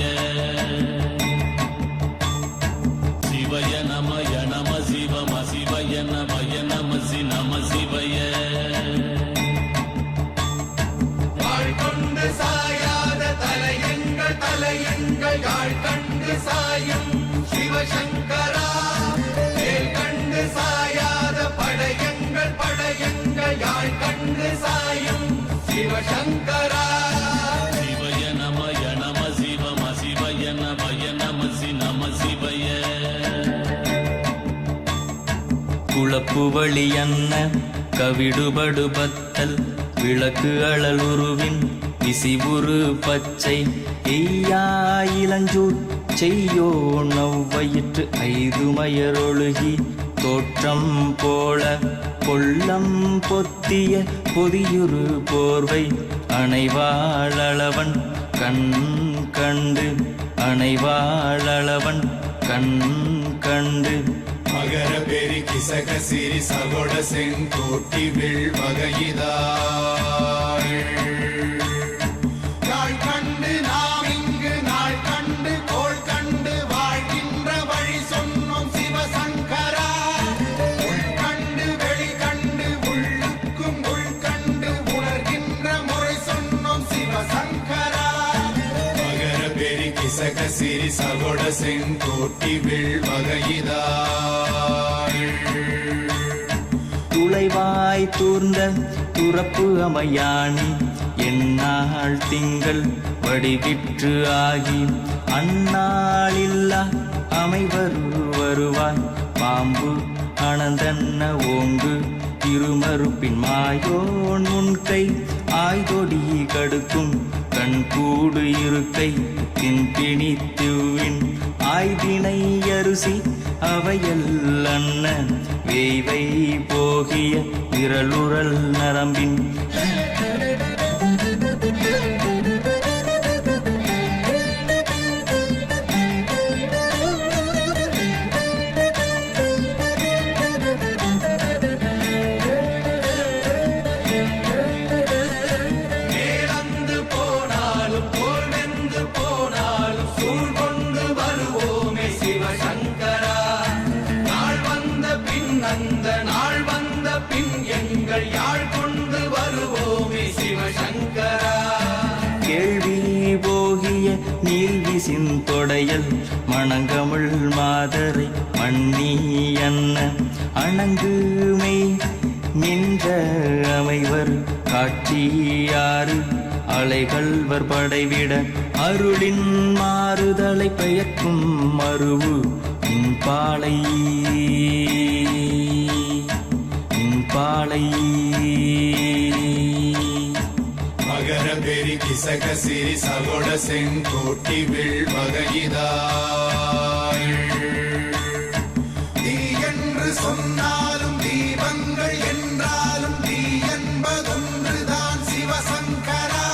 சிவாய சிவய நமய நம சிவம சிவய நமய நமசி நம சிவய. கொண்டு சாயாத தலையங்கள் தலையங்கள் யாழ் கண்டு சாயும் சிவசங்கரா. குளப்பு வழி அன்ன கவிடுபடு பத்தல் விளக்கு அழல் உருவின் விசிபுரு பச்சை. எய்யா இளஞ்சூர் செய்யோ நவ்வயிற்று ஐது மயரொழுகி. தோற்றம் போல கொள்ளம் பொத்திய பொதியுரு போர்வை. அணைவாழவன் கண் கண்டு அணைவாழவன் கண் கண்டு. மகர பெரி கிசக சிறி சகோட செங்கோட்டி வில் வகையிதாள் பெரி கிசக சிறி சகோட செங்கோட்டி விழ்வகையிதாள் துளைவாய் தூர்ந்த துறப்பு அமையாணி எந்நாள் திங்கள் வடிவிற்று ஆகி அந்நாளில்லா அமைவரு வருவாய் பாம்பு அனந்தன்ன ஓங்கு திருமறுப்பின் மாயோன் முன்கை ஆய்தொடி கடுக்கும் கண் கூடு இருக்கை தின்பிணித்துவின் ஆய்தினை அரிசி அவையல் அண்ணன் வேய்வை போகிய விரலுரல் நரம்பின் நீல்விசின் தொடையல் மணங்கமிழ் மாதரை மண்ணி அன்ன அணங்குமை நின்ற அமைவர் காட்சியாறு அலைகள்வர் படைவிட அருளின் மாறுதலை பெயர்க்கும் மருவு இன்பாலை. இன்பாலை. மகர கிசக சிறி சகோட செங்கோட்டி வில் வகையிதாள் தீ என்று சொன்னாலும் தீபங்கள் என்றாலும் தீ என்பதொன்றுதான் சிவசங்கரா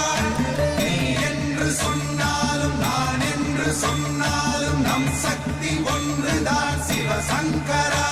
நீ என்று சொன்னாலும் நான் என்று சொன்னாலும் நம் சக்தி ஒன்றுதான் சிவசங்கரா